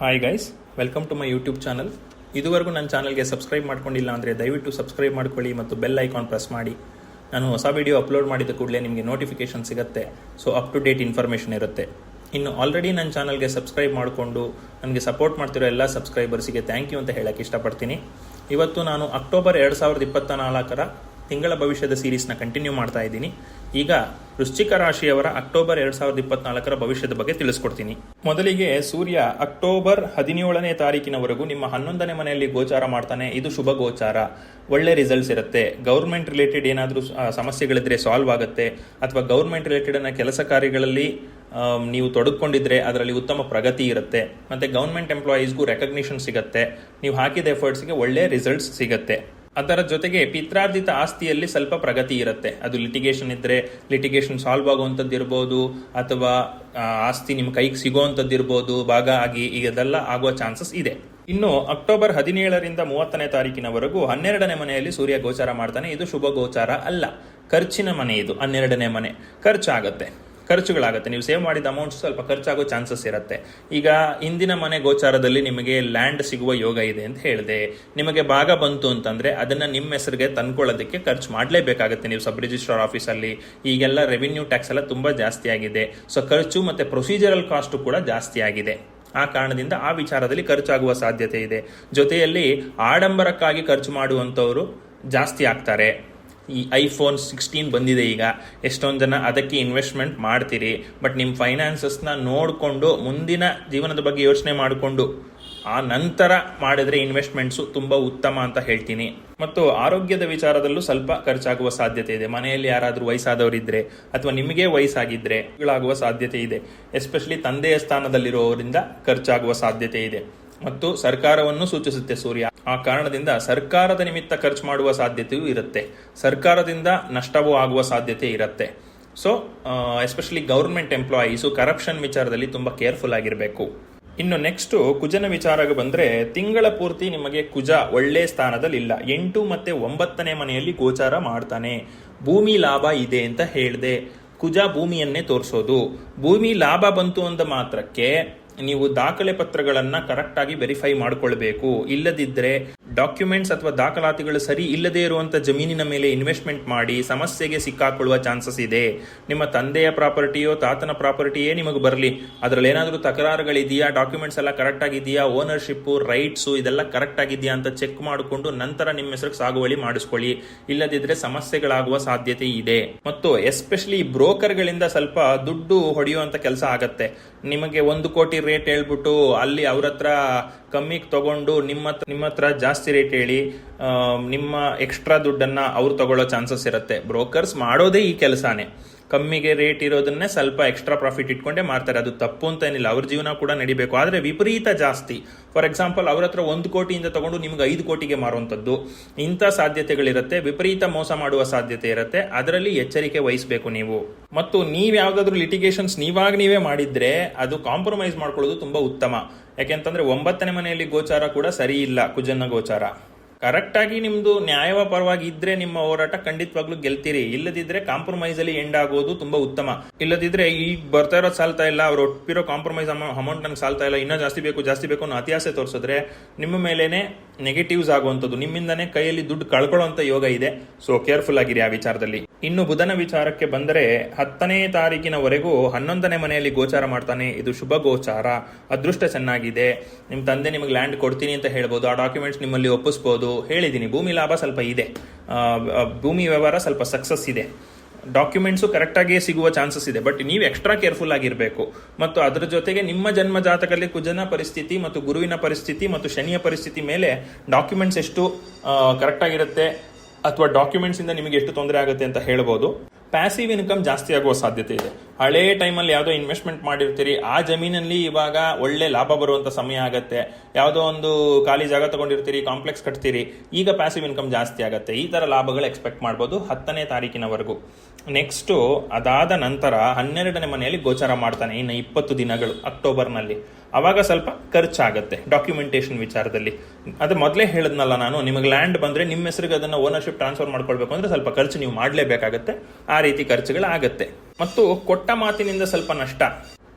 Hi guys welcome to my YouTube channel ಇದುವರೆಗೂ ನನ್ನ ಚಾನಲ್ಗೆ ಸಬ್ಸ್ಕ್ರೈಬ್ ಮಾಡ್ಕೊಂಡಿಲ್ಲ ಅಂದರೆ ದಯವಿಟ್ಟು ಸಬ್ಸ್ಕ್ರೈಬ್ ಮಾಡ್ಕೊಳ್ಳಿ ಮತ್ತು ಬೆಲ್ ಐಕಾನ್ ಪ್ರೆಸ್ ಮಾಡಿ. ನಾನು ಹೊಸ ವಿಡಿಯೋ ಅಪ್ಲೋಡ್ ಮಾಡಿದ ಕೂಡಲೇ ನಿಮಗೆ ನೋಟಿಫಿಕೇಶನ್ ಸಿಗುತ್ತೆ. So up to date information ಇರುತ್ತೆ. ಇನ್ನು ಆಲ್ರೆಡಿ ನನ್ನ ಚಾನಲ್ಗೆ ಸಬ್ಸ್ಕ್ರೈಬ್ ಮಾಡಿಕೊಂಡು ನನಗೆ ಸಪೋರ್ಟ್ ಮಾಡ್ತಿರೋ ಎಲ್ಲ ಸಬ್ಸ್ಕ್ರೈಬರ್ಸಿಗೆ ಥ್ಯಾಂಕ್ ಯು ಅಂತ ಹೇಳಕ್ಕೆ ಇಷ್ಟಪಡ್ತೀನಿ. ಇವತ್ತು ನಾನು ಅಕ್ಟೋಬರ್ ಎರಡು ಸಾವಿರದ ಇಪ್ಪತ್ತ ನಾಲ್ಕರ ತಿಂಗಳ ಭವಿಷ್ಯದ ಸೀರೀಸ್ನ ಕಂಟಿನ್ಯೂ ಮಾಡ್ತಾ ಇದ್ದೀನಿ. ಈಗ ವೃಶ್ಚಿಕ ರಾಶಿಯವರ ಅಕ್ಟೋಬರ್ ಎರಡ್ ಸಾವಿರದ ಇಪ್ಪತ್ನಾಲ್ಕರ ಭವಿಷ್ಯದ ಬಗ್ಗೆ ತಿಳಿಸ್ಕೊಡ್ತೀನಿ. ಮೊದಲಿಗೆ ಸೂರ್ಯ ಅಕ್ಟೋಬರ್ ಹದಿನೇಳನೇ ತಾರೀಕಿನವರೆಗೂ ನಿಮ್ಮ ಹನ್ನೊಂದನೇ ಮನೆಯಲ್ಲಿ ಗೋಚಾರ ಮಾಡ್ತಾನೆ. ಇದು ಶುಭ ಗೋಚಾರ. ಒಳ್ಳೆ ರಿಸಲ್ಟ್ಸ್ ಇರುತ್ತೆ. ಗೌರ್ಮೆಂಟ್ ರಿಲೇಟೆಡ್ ಏನಾದರೂ ಸಮಸ್ಯೆಗಳಿದ್ರೆ ಸಾಲ್ವ್ ಆಗುತ್ತೆ. ಅಥವಾ ಗೌರ್ಮೆಂಟ್ ರಿಲೇಟೆಡ್ ಅನ್ನ ಕೆಲಸ ಕಾರ್ಯಗಳಲ್ಲಿ ನೀವು ತೊಡಗಿಕೊಂಡಿದ್ರೆ ಅದರಲ್ಲಿ ಉತ್ತಮ ಪ್ರಗತಿ ಇರುತ್ತೆ. ಮತ್ತೆ ಗೌರ್ಮೆಂಟ್ ಎಂಪ್ಲಾಯೀಸ್ಗೂ ರೆಕಗ್ನಿಷನ್ ಸಿಗುತ್ತೆ. ನೀವು ಹಾಕಿದ ಎಫರ್ಟ್ಸ್ಗೆ ಒಳ್ಳೆ ರಿಸಲ್ಟ್ಸ್ ಸಿಗುತ್ತೆ. ಅದರ ಜೊತೆಗೆ ಪಿತ್ರಾರ್ಜಿತ ಆಸ್ತಿಯಲ್ಲಿ ಸ್ವಲ್ಪ ಪ್ರಗತಿ ಇರುತ್ತೆ. ಅದು ಲಿಟಿಗೇಷನ್ ಇದ್ರೆ ಲಿಟಿಗೇಷನ್ ಸಾಲ್ವ್ ಆಗುವಂಥದ್ದು ಇರ್ಬೋದು, ಅಥವಾ ಆಸ್ತಿ ನಿಮ್ಮ ಕೈಗೆ ಸಿಗುವಂಥದ್ದು ಇರ್ಬೋದು, ಭಾಗ ಆಗಿ ಈಗ ಅದೆಲ್ಲ ಆಗುವ ಚಾನ್ಸಸ್ ಇದೆ. ಇನ್ನು ಅಕ್ಟೋಬರ್ ಹದಿನೇಳರಿಂದ ಮೂವತ್ತನೇ ತಾರೀಕಿನವರೆಗೂ ಹನ್ನೆರಡನೇ ಮನೆಯಲ್ಲಿ ಸೂರ್ಯ ಗೋಚಾರ ಮಾಡ್ತಾನೆ. ಇದು ಶುಭ ಗೋಚಾರ ಅಲ್ಲ. ಖರ್ಚಿನ ಮನೆ ಇದು, ಹನ್ನೆರಡನೇ ಮನೆ. ಖರ್ಚಾಗತ್ತೆ. ಖರ್ಚುಗಳಾಗುತ್ತೆ. ನೀವು ಸೇವ್ ಮಾಡಿದ ಅಮೌಂಟ್ ಸ್ವಲ್ಪ ಖರ್ಚಾಗೋ ಚಾನ್ಸಸ್ ಇರುತ್ತೆ. ಈಗ ಇಂದಿನ ಮನೆ ಗೋಚಾರದಲ್ಲಿ ನಿಮಗೆ ಲ್ಯಾಂಡ್ ಸಿಗುವ ಯೋಗ ಇದೆ ಅಂತ ಹೇಳಿದೆ. ನಿಮಗೆ ಭಾಗ ಬಂತು ಅಂತಂದ್ರೆ ಅದನ್ನ ನಿಮ್ಮ ಹೆಸರಿಗೆ ತಂದ್ಕೊಳ್ಳೋದಕ್ಕೆ ಖರ್ಚು ಮಾಡಲೇಬೇಕಾಗುತ್ತೆ. ನೀವು ಸಬ್ ರಿಜಿಸ್ಟ್ರಾರ್ ಆಫೀಸಲ್ಲಿ ಈಗೆಲ್ಲ ರೆವಿನ್ಯೂ ಟ್ಯಾಕ್ಸ್ ಎಲ್ಲ ತುಂಬಾ ಜಾಸ್ತಿ ಆಗಿದೆ. ಸೊ ಖರ್ಚು ಮತ್ತೆ ಪ್ರೊಸೀಜರಲ್ ಕಾಸ್ಟ್ ಕೂಡ ಜಾಸ್ತಿ ಆಗಿದೆ. ಆ ಕಾರಣದಿಂದ ಆ ವಿಚಾರದಲ್ಲಿ ಖರ್ಚಾಗುವ ಸಾಧ್ಯತೆ ಇದೆ. ಜೊತೆಯಲ್ಲಿ ಆಡಂಬರಕ್ಕಾಗಿ ಖರ್ಚು ಮಾಡುವಂಥವರು ಜಾಸ್ತಿ ಆಗ್ತಾರೆ. ಈ ಐಫೋನ್ ಸಿಕ್ಸ್ಟೀನ್ ಬಂದಿದೆ ಈಗ. ಎಷ್ಟೊಂದು ಜನ ಅದಕ್ಕೆ ಇನ್ವೆಸ್ಟ್ಮೆಂಟ್ ಮಾಡ್ತೀರಿ. ಬಟ್ ನಿಮ್ಮ ಫೈನಾನ್ಸಸ್ನ ನೋಡಿಕೊಂಡು ಮುಂದಿನ ಜೀವನದ ಬಗ್ಗೆ ಯೋಚನೆ ಮಾಡಿಕೊಂಡು, ಆ ನಂತರ ಮಾಡಿದರೆ ಇನ್ವೆಸ್ಟ್ಮೆಂಟ್ಸು ತುಂಬ ಉತ್ತಮ ಅಂತ ಹೇಳ್ತೀನಿ. ಮತ್ತು ಆರೋಗ್ಯದ ವಿಚಾರದಲ್ಲೂ ಸ್ವಲ್ಪ ಖರ್ಚಾಗುವ ಸಾಧ್ಯತೆ ಇದೆ. ಮನೆಯಲ್ಲಿ ಯಾರಾದರೂ ವಯಸ್ಸಾದವರಿದ್ದರೆ ಅಥವಾ ನಿಮಗೆ ವಯಸ್ಸಾಗಿದ್ರೆ ಗಳಾಗುವ ಸಾಧ್ಯತೆ ಇದೆ. ಎಸ್ಪೆಷಲಿ ತಂದೆಯ ಸ್ಥಾನದಲ್ಲಿರುವವರಿಂದ ಖರ್ಚಾಗುವ ಸಾಧ್ಯತೆ ಇದೆ. ಮತ್ತು ಸರ್ಕಾರವನ್ನು ಸೂಚಿಸುತ್ತೆ ಸೂರ್ಯ. ಆ ಕಾರಣದಿಂದ ಸರ್ಕಾರದ ನಿಮಿತ್ತ ಖರ್ಚು ಮಾಡುವ ಸಾಧ್ಯತೆಯೂ ಇರುತ್ತೆ. ಸರ್ಕಾರದಿಂದ ನಷ್ಟವೂ ಆಗುವ ಸಾಧ್ಯತೆ ಇರುತ್ತೆ. So especially government employees corruption ವಿಚಾರದಲ್ಲಿ ತುಂಬ ಕೇರ್ಫುಲ್ ಆಗಿರಬೇಕು. ಇನ್ನು ನೆಕ್ಸ್ಟ್ ಕುಜನ ವಿಚಾರಕ್ಕೆ ಬಂದ್ರೆ ತಿಂಗಳ ಪೂರ್ತಿ ನಿಮಗೆ ಕುಜ ಒಳ್ಳೆ ಸ್ಥಾನದಲ್ಲಿ ಇಲ್ಲ ಎಂಟು ಮತ್ತೆ ಒಂಬತ್ತನೇ ಮನೆಯಲ್ಲಿ ಗೋಚಾರ ಮಾಡ್ತಾನೆ. ಭೂಮಿ ಲಾಭ ಇದೆ ಅಂತ ಹೇಳಿದೆ. ಕುಜ ಭೂಮಿಯನ್ನೇ ತೋರಿಸೋದು. ಭೂಮಿ ಲಾಭ ಬಂತು ಅಂದ ಮಾತ್ರಕ್ಕೆ ನೀವು ದಾಖಲೆ ಪತ್ರಗಳನ್ನು ಕರೆಕ್ಟಾಗಿ ವೆರಿಫೈ ಮಾಡಿಕೊಳ್ಬೇಕು. ಇಲ್ಲದಿದ್ದರೆ ಡಾಕ್ಯುಮೆಂಟ್ಸ್ ಅಥವಾ ದಾಖಲಾತಿಗಳು ಸರಿ ಇಲ್ಲದೇ ಇರುವಂತ ಜಮೀನಿನ ಮೇಲೆ ಇನ್ವೆಸ್ಟ್ಮೆಂಟ್ ಮಾಡಿ ಸಮಸ್ಯೆಗೆ ಸಿಕ್ಕಾಕೊಳ್ಳುವ ಚಾನ್ಸಸ್ ಇದೆ. ನಿಮ್ಮ ತಂದೆಯ ಪ್ರಾಪರ್ಟಿಯೋ ತಾತನ ಪ್ರಾಪರ್ಟಿಯೇ ನಿಮಗೆ ಬರಲಿ. ಅದರಲ್ಲಿ ಏನಾದರೂ ತಕರಾರುಗಳಿದೆಯಾ ಡಾಕ್ಯುಮೆಂಟ್ಸ್ ಎಲ್ಲ ಕರೆಕ್ಟ್ ಆಗಿದೆಯಾ ಓನರ್ಶಿಪ್ ರೈಟ್ಸು ಇದೆಲ್ಲ ಕರೆಕ್ಟಾಗಿದೆಯಾ ಅಂತ ಚೆಕ್ ಮಾಡಿಕೊಂಡು ನಂತರ ನಿಮ್ಮ ಹೆಸರಿಗೆ ಸಾಗುವಳಿ ಮಾಡಿಸ್ಕೊಳ್ಳಿ. ಇಲ್ಲದಿದ್ದರೆ ಸಮಸ್ಯೆಗಳಾಗುವ ಸಾಧ್ಯತೆ ಇದೆ. ಮತ್ತು ಎಸ್ಪೆಷಲಿ ಬ್ರೋಕರ್ಗಳಿಂದ ಸ್ವಲ್ಪ ದುಡ್ಡು ಹೊಡೆಯುವಂಥ ಕೆಲಸ ಆಗತ್ತೆ. ನಿಮಗೆ ಒಂದು ಕೋಟಿ ರೇಟ್ ಹೇಳ್ಬಿಟ್ಟು ಅಲ್ಲಿ ಅವ್ರ ಹತ್ರ ಕಮ್ಮಿಗೆ ತಗೊಂಡು ನಿಮ್ಮ ನಿಮ್ಮ ಹತ್ರ ಜಾಸ್ತಿ ರೇಟ್ ಹೇಳಿ ನಿಮ್ಮ ಎಕ್ಸ್ಟ್ರಾ ದುಡ್ಡನ್ನ ಅವ್ರು ತಗೊಳ್ಳೋ ಚಾನ್ಸಸ್ ಇರುತ್ತೆ. ಬ್ರೋಕರ್ಸ್ ಮಾಡೋದೇ ಈ ಕೆಲಸನೇ. ಕಮ್ಮಿಗೆ ರೇಟ್ ಇರೋದನ್ನೇ ಸ್ವಲ್ಪ ಎಕ್ಸ್ಟ್ರಾ ಪ್ರಾಫಿಟ್ ಇಟ್ಕೊಂಡೇ ಮಾಡ್ತಾರೆ. ಅದು ತಪ್ಪು ಅಂತ ಏನಿಲ್ಲ. ಅವ್ರ ಜೀವನ ಕೂಡ ನಡಿಬೇಕು. ಆದರೆ ವಿಪರೀತ ಜಾಸ್ತಿ. ಫಾರ್ ಎಕ್ಸಾಂಪಲ್ ಅವ್ರ ಹತ್ರ ಒಂದು ಕೋಟಿಯಿಂದ ತಗೊಂಡು ನಿಮ್ಗೆ ಐದು ಕೋಟಿಗೆ ಮಾರುವಂಥದ್ದು. ಇಂಥ ಸಾಧ್ಯತೆಗಳಿರುತ್ತೆ. ವಿಪರೀತ ಮೋಸ ಮಾಡುವ ಸಾಧ್ಯತೆ ಇರುತ್ತೆ. ಅದರಲ್ಲಿ ಎಚ್ಚರಿಕೆ ವಹಿಸಬೇಕು ನೀವು. ಮತ್ತು ನೀವು ಯಾವುದಾದ್ರೂ ಲಿಟಿಗೇಷನ್ಸ್ ನೀವಾಗ ನೀವೇ ಮಾಡಿದ್ರೆ ಅದು ಕಾಂಪ್ರಮೈಸ್ ಮಾಡ್ಕೊಳ್ಳೋದು ತುಂಬಾ ಉತ್ತಮ. ಯಾಕೆಂತಂದ್ರೆ ಒಂಬತ್ತನೇ ಮನೆಯಲ್ಲಿ ಗೋಚಾರ ಕೂಡ ಸರಿ ಇಲ್ಲ. ಕುಜನ ಗೋಚಾರ. ಕರೆಕ್ಟ್ ನಿಮ್ಮದು ನ್ಯಾಯವ ಪರವಾಗಿ ಇದ್ರೆ ನಿಮ್ಮ ಹೋರಾಟ ಖಂಡಿತವಾಗ್ಲೂ ಗೆಲ್ತೀರಿ. ಇಲ್ಲದಿದ್ರೆ ಕಾಂಪ್ರಮೈಸ್ ಅಲ್ಲಿ ಎಂಡ್ ಆಗೋದು ತುಂಬಾ ಉತ್ತಮ. ಇಲ್ಲದಿದ್ರೆ ಈಗ ಬರ್ತಾ ಇರೋದು ಸಾಲ್ತಾ ಇಲ್ಲ, ಅವ್ರು ಒಟ್ಟಿರೋ ಕಾಂಪ್ರಮೈಸ್ ಅಮೌಂಟ್ ನಂಗೆ ಸಾಲ್ತಾ ಇಲ್ಲ, ಇನ್ನೂ ಜಾಸ್ತಿ ಬೇಕು ಜಾಸ್ತಿ ಬೇಕು ಅನ್ನೋ ಅತಿಯಾಸೆ ತೋರಿಸಿದ್ರೆ ನಿಮ್ಮ ಮೇಲೇನೆ ನೆಗೆಟಿವ್ಸ್ ಆಗುವಂಥದ್ದು. ನಿಮ್ಮಿಂದನೇ ಕೈಯಲ್ಲಿ ದುಡ್ಡು ಕಳ್ಕೊಳ್ಳುವಂಥ ಯೋಗ ಇದೆ. ಸೊ ಕೇರ್ಫುಲ್ ಆಗಿರಿ ಆ ವಿಚಾರದಲ್ಲಿ. ಇನ್ನು ಬುಧನ ವಿಚಾರಕ್ಕೆ ಬಂದರೆ ಹತ್ತನೇ ತಾರೀಕಿನವರೆಗೂ ಹನ್ನೊಂದನೇ ಮನೆಯಲ್ಲಿ ಗೋಚಾರ ಮಾಡ್ತಾನೆ. ಇದು ಶುಭ ಗೋಚಾರ. ಅದೃಷ್ಟ ಚೆನ್ನಾಗಿದೆ. ನಿಮ್ಮ ತಂದೆ ನಿಮಗೆ ಲ್ಯಾಂಡ್ ಕೊಡ್ತೀನಿ ಅಂತ ಹೇಳ್ಬೋದು. ಆ ಡಾಕ್ಯುಮೆಂಟ್ಸ್ ನಿಮ್ಮಲ್ಲಿ ಒಪ್ಪಿಸ್ಬೋದು. ಹೇಳಿದ್ದೀನಿ. ಭೂಮಿ ಲಾಭ ಸ್ವಲ್ಪ ಇದೆ. ಭೂಮಿ ವ್ಯವಹಾರ ಸ್ವಲ್ಪ ಸಕ್ಸಸ್ ಇದೆ. ಡಾಕ್ಯುಮೆಂಟ್ಸು ಕರೆಕ್ಟಾಗಿ ಸಿಗುವ ಚಾನ್ಸಸ್ ಇದೆ. ಬಟ್ ನೀವು ಎಕ್ಸ್ಟ್ರಾ ಕೇರ್ಫುಲ್ ಆಗಿರಬೇಕು. ಮತ್ತು ಅದರ ಜೊತೆಗೆ ನಿಮ್ಮ ಜನ್ಮ ಜಾತಕದಲ್ಲಿ ಕುಜನ ಪರಿಸ್ಥಿತಿ ಮತ್ತು ಗುರುವಿನ ಪರಿಸ್ಥಿತಿ ಮತ್ತು ಶನಿಯ ಪರಿಸ್ಥಿತಿ ಮೇಲೆ ಡಾಕ್ಯುಮೆಂಟ್ಸ್ ಎಷ್ಟು ಕರೆಕ್ಟಾಗಿರುತ್ತೆ ಅಥವಾ ಡಾಕ್ಯುಮೆಂಟ್ಸ್ ಇಂದ ನಿಮಗೆ ಎಷ್ಟು ತೊಂದರೆ ಆಗುತ್ತೆ ಅಂತ ಹೇಳ್ಬೋದು. ಪ್ಯಾಸಿವ್ ಇನ್ಕಮ್ ಜಾಸ್ತಿ ಆಗುವ ಸಾಧ್ಯತೆ ಇದೆ. ಹಳೇ ಟೈಮಲ್ಲಿ ಯಾವುದೋ ಇನ್ವೆಸ್ಟ್ಮೆಂಟ್ ಮಾಡಿರ್ತೀರಿ, ಆ ಜಮೀನಲ್ಲಿ ಇವಾಗ ಒಳ್ಳೆ ಲಾಭ ಬರುವಂತ ಸಮಯ ಆಗತ್ತೆ. ಯಾವುದೋ ಒಂದು ಖಾಲಿ ಜಾಗ ತಗೊಂಡಿರ್ತೀರಿ ಕಾಂಪ್ಲೆಕ್ಸ್ ಕಟ್ತೀರಿ, ಈಗ ಪ್ಯಾಸಿವ್ ಇನ್ಕಮ್ ಜಾಸ್ತಿ ಆಗುತ್ತೆ. ಈ ಥರ ಲಾಭಗಳು ಎಕ್ಸ್ಪೆಕ್ಟ್ ಮಾಡ್ಬೋದು ಹತ್ತನೇ ತಾರೀಕಿನವರೆಗೂ. ನೆಕ್ಸ್ಟ್ ಅದಾದ ನಂತರ ಹನ್ನೆರಡನೇ ಮನೆಯಲ್ಲಿ ಗೋಚಾರ ಮಾಡ್ತಾನೆ, ಇನ್ನು ಇಪ್ಪತ್ತು ದಿನಗಳು ಅಕ್ಟೋಬರ್ನಲ್ಲಿ. ಅವಾಗ ಸ್ವಲ್ಪ ಖರ್ಚಾಗುತ್ತೆ ಡಾಕ್ಯುಮೆಂಟೇಶನ್ ವಿಚಾರದಲ್ಲಿ. ಅದು ಮೊದಲೇ ಹೇಳಿದ್ನಲ್ಲ ನಾನು, ನಿಮಗೆ ಲ್ಯಾಂಡ್ ಬಂದ್ರೆ ನಿಮ್ಮ ಹೆಸರಿಗೆ ಅದನ್ನ ಓನರ್ಶಿಪ್ ಟ್ರಾನ್ಸ್ಫರ್ ಮಾಡ್ಕೊಳ್ಬೇಕು ಅಂದ್ರೆ ಸ್ವಲ್ಪ ಖರ್ಚು ನೀವು ಮಾಡಲೇಬೇಕಾಗತ್ತೆ. ಆ ರೀತಿ ಖರ್ಚುಗಳು ಆಗತ್ತೆ ಮತ್ತು ಕೊಟ್ಟ ಮಾತಿನಿಂದ ಸ್ವಲ್ಪ ನಷ್ಟ.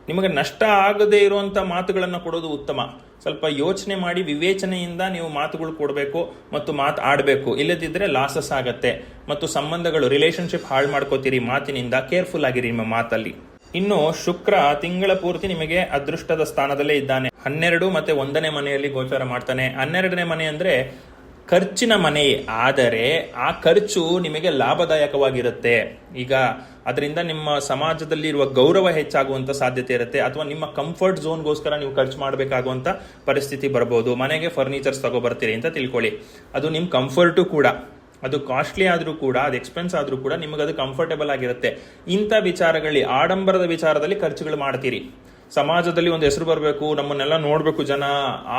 ನಿಮಗೆ ನಷ್ಟ ಆಗದೇ ಇರುವಂತ ಮಾತುಗಳನ್ನು ಕೊಡೋದು ಉತ್ತಮ. ಸ್ವಲ್ಪ ಯೋಚನೆ ಮಾಡಿ ವಿವೇಚನೆಯಿಂದ ನೀವು ಮಾತುಗಳು ಕೊಡಬೇಕು ಮತ್ತು ಮಾತು ಆಡಬೇಕು. ಇಲ್ಲದಿದ್ದರೆ ಲಾಸಸ್ ಆಗತ್ತೆ. ಮತ್ತು ಸಂಬಂಧಗಳು ರಿಲೇಶನ್ಶಿಪ್ ಹಾಳು ಮಾಡ್ಕೋತೀರಿ ಮಾತಿನಿಂದ. ಕೇರ್ಫುಲ್ ಆಗಿರಿ ನಿಮ್ಮ ಮಾತಲ್ಲಿ. ಇನ್ನು ಶುಕ್ರ ತಿಂಗಳ ಪೂರ್ತಿ ನಿಮಗೆ ಅದೃಷ್ಟದ ಸ್ಥಾನದಲ್ಲೇ ಇದ್ದಾನೆ. ಹನ್ನೆರಡು ಮತ್ತೆ ಒಂದನೇ ಮನೆಯಲ್ಲಿ ಗೋಚಾರ ಮಾಡ್ತಾನೆ. ಹನ್ನೆರಡನೇ ಮನೆ ಅಂದ್ರೆ ಖರ್ಚಿನ ಮನೆ ಆದರೆ ಆ ಖರ್ಚು ನಿಮಗೆ ಲಾಭದಾಯಕವಾಗಿರುತ್ತೆ. ಈಗ ಅದರಿಂದ ನಿಮ್ಮ ಸಮಾಜದಲ್ಲಿ ಇರುವ ಗೌರವ ಹೆಚ್ಚಾಗುವಂತ ಸಾಧ್ಯತೆ ಇರುತ್ತೆ. ಅಥವಾ ನಿಮ್ಮ ಕಂಫರ್ಟ್ ಝೋನ್ಗೋಸ್ಕರ ನೀವು ಖರ್ಚು ಮಾಡಬೇಕಾಗುವಂತ ಪರಿಸ್ಥಿತಿ ಬರ್ಬೋದು. ಮನೆಗೆ ಫರ್ನಿಚರ್ಸ್ ತಗೋಬರ್ತೀರಿ ಅಂತ ತಿಳ್ಕೊಳ್ಳಿ. ಅದು ನಿಮ್ಮ ಕಂಫರ್ಟು ಕೂಡ. ಅದು ಕಾಸ್ಟ್ಲಿ ಆದರೂ ಕೂಡ, ಅದು ಎಕ್ಸ್ಪೆನ್ಸ್ ಆದರೂ ಕೂಡ ನಿಮಗೆ ಅದು ಕಂಫರ್ಟೇಬಲ್ ಆಗಿರುತ್ತೆ. ಇಂಥ ವಿಚಾರಗಳಲ್ಲಿ, ಆಡಂಬರದ ವಿಚಾರದಲ್ಲಿ ಖರ್ಚುಗಳು ಮಾಡ್ತೀರಿ. ಸಮಾಜದಲ್ಲಿ ಒಂದು ಹೆಸರು ಬರಬೇಕು, ನಮ್ಮನ್ನೆಲ್ಲ ನೋಡಬೇಕು ಜನ,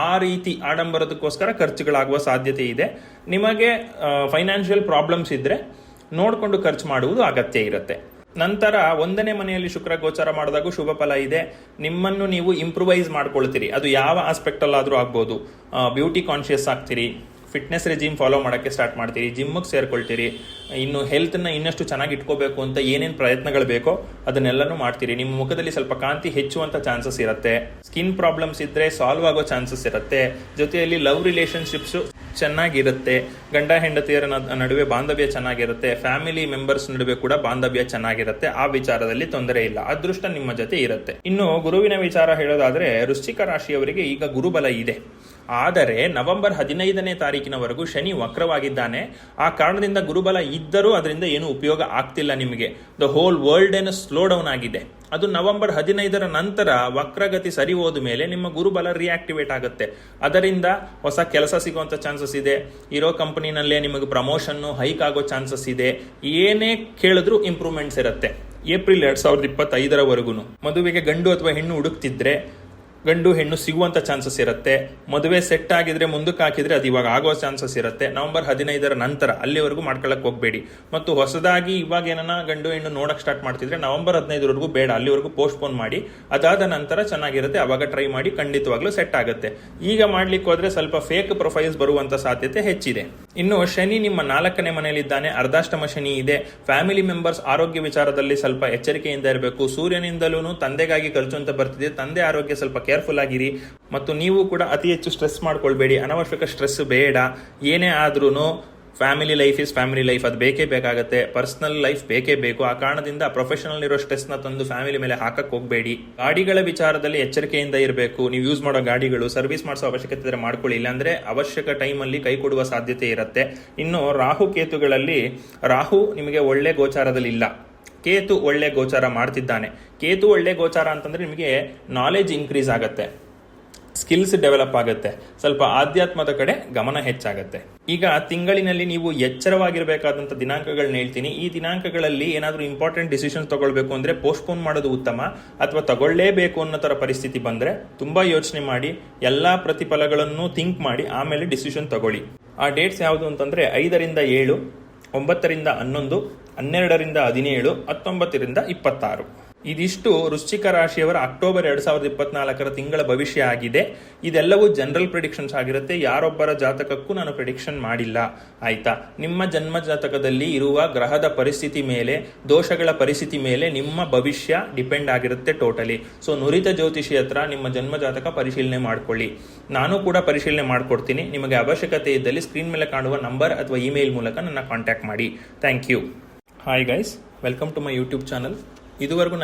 ಆ ರೀತಿ ಆಡಂಬರದಕ್ಕೋಸ್ಕರ ಖರ್ಚುಗಳಾಗುವ ಸಾಧ್ಯತೆ ಇದೆ. ನಿಮಗೆ ಫೈನಾನ್ಷಿಯಲ್ ಪ್ರಾಬ್ಲಮ್ಸ್ ಇದ್ರೆ ನೋಡಿಕೊಂಡು ಖರ್ಚು ಮಾಡುವುದು ಅಗತ್ಯ ಇರುತ್ತೆ. ನಂತರ ಒಂದನೇ ಮನೆಯಲ್ಲಿ ಶುಕ್ರ ಗೋಚಾರ ಮಾಡಿದಾಗ ಶುಭ ಫಲ ಇದೆ. ನಿಮ್ಮನ್ನು ನೀವು ಇಂಪ್ರೂವೈಸ್ ಮಾಡ್ಕೊಳ್ತೀರಿ. ಅದು ಯಾವ ಆಸ್ಪೆಕ್ಟ್ ಅಲ್ಲಾದ್ರೂ ಆಗ್ಬೋದು. ಬ್ಯೂಟಿ ಕಾನ್ಷಿಯಸ್ ಆಗ್ತೀರಿ. ಫಿಟ್ನೆಸ್ ರೆಜಿಮ್ ಫಾಲೋ ಮಾಡೋಕ್ಕೆ ಸ್ಟಾರ್ಟ್ ಮಾಡ್ತೀರಿ ಜಿಮ್ಮಿಗೆ ಸೇರ್ಕೊಳ್ತೀರಿ, ಇನ್ನು ಹೆಲ್ತ್ನ ಇನ್ನಷ್ಟು ಚೆನ್ನಾಗಿ ಇಟ್ಕೋಬೇಕು ಅಂತ ಏನೇನು ಪ್ರಯತ್ನಗಳು ಬೇಕೋ ಅದನ್ನೆಲ್ಲನೂ ಮಾಡ್ತೀರಿ. ನಿಮ್ಮ ಮುಖದಲ್ಲಿ ಸ್ವಲ್ಪ ಕಾಂತಿ ಹೆಚ್ಚುವಂಥ ಚಾನ್ಸಸ್ ಇರುತ್ತೆ. ಸ್ಕಿನ್ ಪ್ರಾಬ್ಲಮ್ಸ್ ಇದ್ರೆ ಸಾಲ್ವ್ ಆಗೋ ಚಾನ್ಸಸ್ ಇರುತ್ತೆ. ಜೊತೆಯಲ್ಲಿ ಲವ್ ರಿಲೇಷನ್ಶಿಪ್ಸು ಚೆನ್ನಾಗಿರುತ್ತೆ. ಗಂಡ ಹೆಂಡತಿಯರ ನಡುವೆ ಬಾಂಧವ್ಯ ಚೆನ್ನಾಗಿರುತ್ತೆ. ಫ್ಯಾಮಿಲಿ ಮೆಂಬರ್ಸ್ ನಡುವೆ ಕೂಡ ಬಾಂಧವ್ಯ ಚೆನ್ನಾಗಿರುತ್ತೆ. ಆ ವಿಚಾರದಲ್ಲಿ ತೊಂದರೆ ಇಲ್ಲ. ಅದೃಷ್ಟ ನಿಮ್ಮ ಜೊತೆ ಇರುತ್ತೆ. ಇನ್ನು ಗುರುವಿನ ವಿಚಾರ ಹೇಳೋದಾದ್ರೆ, ವೃಶ್ಚಿಕ ರಾಶಿಯವರಿಗೆ ಈಗ ಗುರುಬಲ ಇದೆ. ಆದರೆ ನವೆಂಬರ್ ಹದಿನೈದನೇ ತಾರೀಕಿನವರೆಗೂ ಶನಿ ವಕ್ರವಾಗಿದ್ದಾನೆ. ಆ ಕಾರಣದಿಂದ ಗುರುಬಲ ಇದ್ದರೂ ಅದರಿಂದ ಏನು ಉಪಯೋಗ ಆಗ್ತಿಲ್ಲ ನಿಮಗೆ. ದ ಹೋಲ್ ವರ್ಲ್ಡ್ ಏನು ಸ್ಲೋ ಡೌನ್ ಆಗಿದೆ. ಅದು ನವೆಂಬರ್ ಹದಿನೈದರ ನಂತರ ವಕ್ರಗತಿ ಸರಿ ಹೋದ ಮೇಲೆ ನಿಮ್ಮ ಗುರುಬಲ ರಿಯಾಕ್ಟಿವೇಟ್ ಆಗುತ್ತೆ. ಅದರಿಂದ ಹೊಸ ಕೆಲಸ ಸಿಗುವಂತ ಚಾನ್ಸಸ್ ಇದೆ. ಇರೋ ಕಂಪನಿನಲ್ಲೇ ನಿಮಗೆ ಪ್ರಮೋಷನ್ ಹೈಕ್ ಆಗೋ ಚಾನ್ಸಸ್ ಇದೆ. ಏನೇ ಕೇಳಿದ್ರು ಇಂಪ್ರೂವ್ಮೆಂಟ್ಸ್ ಇರುತ್ತೆ. ಏಪ್ರಿಲ್ ಎರಡ್ ಸಾವಿರದ ಇಪ್ಪತ್ತೈದರವರೆಗೂ ಮದುವೆಗೆ ಗಂಡು ಅಥವಾ ಹೆಣ್ಣು ಹುಡುಕ್ತಿದ್ರೆ ಗಂಡು ಹೆಣ್ಣು ಸಿಗುವಂತ ಚಾನ್ಸಸ್ ಇರುತ್ತೆ. ಮದುವೆ ಸೆಟ್ ಆಗಿದ್ರೆ ಮುಂದಕ್ಕೆ ಹಾಕಿದ್ರೆ ಅದು ಇವಾಗ ಆಗೋ ಚಾನ್ಸಸ್ ಇರುತ್ತೆ. ನವೆಂಬರ್ ಹದಿನೈದರ ನಂತರ ಅಲ್ಲಿವರೆಗೂ ಮಾಡ್ಕೊಳ್ಳೋಕೆ ಹೋಗಬೇಡಿ. ಮತ್ತು ಹೊಸದಾಗಿ ಇವಾಗ ಏನನ್ನ ಗಂಡು ಹೆಣ್ಣು ನೋಡಕ್ ಸ್ಟಾರ್ಟ್ ಮಾಡ್ತಿದ್ರೆ ನವೆಂಬರ್ ಹದಿನೈದರವರೆಗೂ ಬೇಡ. ಅಲ್ಲಿವರೆಗೂ ಪೋಸ್ಟ್ಪೋನ್ ಮಾಡಿ. ಅದಾದ ನಂತರ ಚೆನ್ನಾಗಿರುತ್ತೆ. ಅವಾಗ ಟ್ರೈ ಮಾಡಿ ಖಂಡಿತವಾಗ್ಲೂ ಸೆಟ್ ಆಗುತ್ತೆ. ಈಗ ಮಾಡ್ಲಿಕ್ಕೆ ಹೋದ್ರೆ ಸ್ವಲ್ಪ ಫೇಕ್ ಪ್ರೊಫೈಲ್ಸ್ ಬರುವಂತ ಸಾಧ್ಯತೆ ಹೆಚ್ಚಿದೆ. ಇನ್ನು ಶನಿ ನಿಮ್ಮ ನಾಲ್ಕನೇ ಮನೆಯಲ್ಲಿದ್ದಾನೆ. ಅರ್ಧಾಷ್ಟಮ ಶನಿ ಇದೆ. ಫ್ಯಾಮಿಲಿ ಮೆಂಬರ್ಸ್ ಆರೋಗ್ಯ ವಿಚಾರದಲ್ಲಿ ಸ್ವಲ್ಪ ಎಚ್ಚರಿಕೆಯಿಂದ ಇರಬೇಕು. ಸೂರ್ಯನಿಂದಲೂ ತಂದೆಗಾಗಿ ಖರ್ಚು ಅಂತ ಬರ್ತಿದೆ. ತಂದೆ ಆರೋಗ್ಯ ಸ್ವಲ್ಪ ಕೇರ್ಫುಲ್ ಆಗಿರಿ. ಮತ್ತು ನೀವು ಕೂಡ ಅತಿ ಹೆಚ್ಚು ಸ್ಟ್ರೆಸ್ ಮಾಡ್ಕೊಳ್ಬೇಡಿ. ಅನವಶ್ಯಕ ಸ್ಟ್ರೆಸ್ ಬೇಡ. ಏನೇ ಆದ್ರೂ family life is family life ಅದು ಬೇಕೇ ಬೇಕಾಗುತ್ತೆ. ಪರ್ಸನಲ್ ಲೈಫ್ ಬೇಕೇ ಬೇಕು. ಆ ಕಾರಣದಿಂದ ಪ್ರೊಫೆಷನಲ್ ಇರೋ ಸ್ಟ್ರೆಸ್ನ ತಂದು ಫ್ಯಾಮಿಲಿ ಮೇಲೆ ಹಾಕಕ್ಕೆ ಹೋಗಬೇಡಿ. ಗಾಡಿಗಳ ವಿಚಾರದಲ್ಲಿ ಎಚ್ಚರಿಕೆಯಿಂದ ಇರಬೇಕು. ನೀವು ಯೂಸ್ ಮಾಡೋ ಗಾಡಿಗಳು ಸರ್ವಿಸ್ ಮಾಡಿಸೋ ಅವಶ್ಯಕತೆ ಇದ್ರೆ ಮಾಡ್ಕೊಳ್ಳಿ. ಇಲ್ಲಾಂದ್ರೆ ಅವಶ್ಯಕ ಟೈಮಲ್ಲಿ ಕೈ ಕೊಡುವ ಸಾಧ್ಯತೆ ಇರುತ್ತೆ. ಇನ್ನು ರಾಹು ಕೇತುಗಳಲ್ಲಿ, ರಾಹು ನಿಮಗೆ ಒಳ್ಳೆ ಗೋಚಾರದಲ್ಲಿ ಇಲ್ಲ. ಕೇತು ಒಳ್ಳೆ ಗೋಚಾರ ಮಾಡ್ತಿದ್ದಾನೆ. ಕೇತು ಒಳ್ಳೆ ಗೋಚಾರ ಅಂತಂದ್ರೆ ನಿಮಗೆ ನಾಲೆಜ್ ಇನ್ಕ್ರೀಸ್ ಆಗುತ್ತೆ. ಸ್ಕಿಲ್ಸ್ ಡೆವಲಪ್ ಆಗುತ್ತೆ. ಸ್ವಲ್ಪ ಆಧ್ಯಾತ್ಮದ ಕಡೆ ಗಮನ ಹೆಚ್ಚಾಗುತ್ತೆ. ಈಗ ತಿಂಗಳಿನಲ್ಲಿ ನೀವು ಎಚ್ಚರವಾಗಿರಬೇಕಾದಂಥ ದಿನಾಂಕಗಳನ್ನ ಹೇಳ್ತೀನಿ. ಈ ದಿನಾಂಕಗಳಲ್ಲಿ ಏನಾದರೂ ಇಂಪಾರ್ಟೆಂಟ್ ಡಿಸಿಷನ್ಸ್ ತಗೊಳ್ಬೇಕು ಅಂದ್ರೆ ಪೋಸ್ಟ್ಪೋನ್ ಮಾಡೋದು ಉತ್ತಮ. ಅಥವಾ ತಗೊಳ್ಳೇಬೇಕು ಅನ್ನೋ ತರ ಪರಿಸ್ಥಿತಿ ಬಂದ್ರೆ ತುಂಬಾ ಯೋಚನೆ ಮಾಡಿ, ಎಲ್ಲಾ ಪ್ರತಿಫಲಗಳನ್ನು ಥಿಂಕ್ ಮಾಡಿ, ಆಮೇಲೆ ಡಿಸಿಷನ್ ತಗೊಳ್ಳಿ. ಆ ಡೇಟ್ಸ್ ಯಾವುದು ಅಂತಂದ್ರೆ ಐದರಿಂದ ಏಳು, ಒಂಬತ್ತರಿಂದ ಹನ್ನೊಂದು, ಹನ್ನೆರಡರಿಂದ ಹದಿನೇಳು, ಹತ್ತೊಂಬತ್ತರಿಂದ ಇಪ್ಪತ್ತಾರು. ಇದಿಷ್ಟು ವೃಶ್ಚಿಕ ರಾಶಿಯವರ ಅಕ್ಟೋಬರ್ ಎರಡ್ ಸಾವಿರದ ಇಪ್ಪತ್ನಾಲ್ಕರ ತಿಂಗಳ ಭವಿಷ್ಯ ಆಗಿದೆ. ಇದೆಲ್ಲವೂ ಜನರಲ್ ಪ್ರಿಡಿಕ್ಷನ್ಸ್ ಆಗಿರುತ್ತೆ. ಯಾರೊಬ್ಬರ ಜಾತಕಕ್ಕೂ ನಾನು ಪ್ರಿಡಿಕ್ಷನ್ ಮಾಡಿಲ್ಲ. ಆಯ್ತಾ? ನಿಮ್ಮ ಜನ್ಮ ಜಾತಕದಲ್ಲಿ ಇರುವ ಗ್ರಹದ ಪರಿಸ್ಥಿತಿ ಮೇಲೆ, ದೋಷಗಳ ಪರಿಸ್ಥಿತಿ ಮೇಲೆ ನಿಮ್ಮ ಭವಿಷ್ಯ ಡಿಪೆಂಡ್ ಆಗಿರುತ್ತೆ ಟೋಟಲಿ ಸೊ ನುರಿತ ಜ್ಯೋತಿಷಿ ಹತ್ರ ನಿಮ್ಮ ಜನ್ಮ ಜಾತಕ ಪರಿಶೀಲನೆ ಮಾಡ್ಕೊಳ್ಳಿ. ನಾನು ಕೂಡ ಪರಿಶೀಲನೆ ಮಾಡ್ಕೊಡ್ತೀನಿ. ನಿಮಗೆ ಅವಶ್ಯಕತೆ ಇದ್ದಲ್ಲಿ ಸ್ಕ್ರೀನ್ ಮೇಲೆ ಕಾಣುವ ನಂಬರ್ ಅಥವಾ ಇಮೇಲ್ ಮೂಲಕ ನನ್ನ ಕಾಂಟ್ಯಾಕ್ಟ್ ಮಾಡಿ. Thank you hi guys welcome to my YouTube channel ಇದುವರೆಗೂ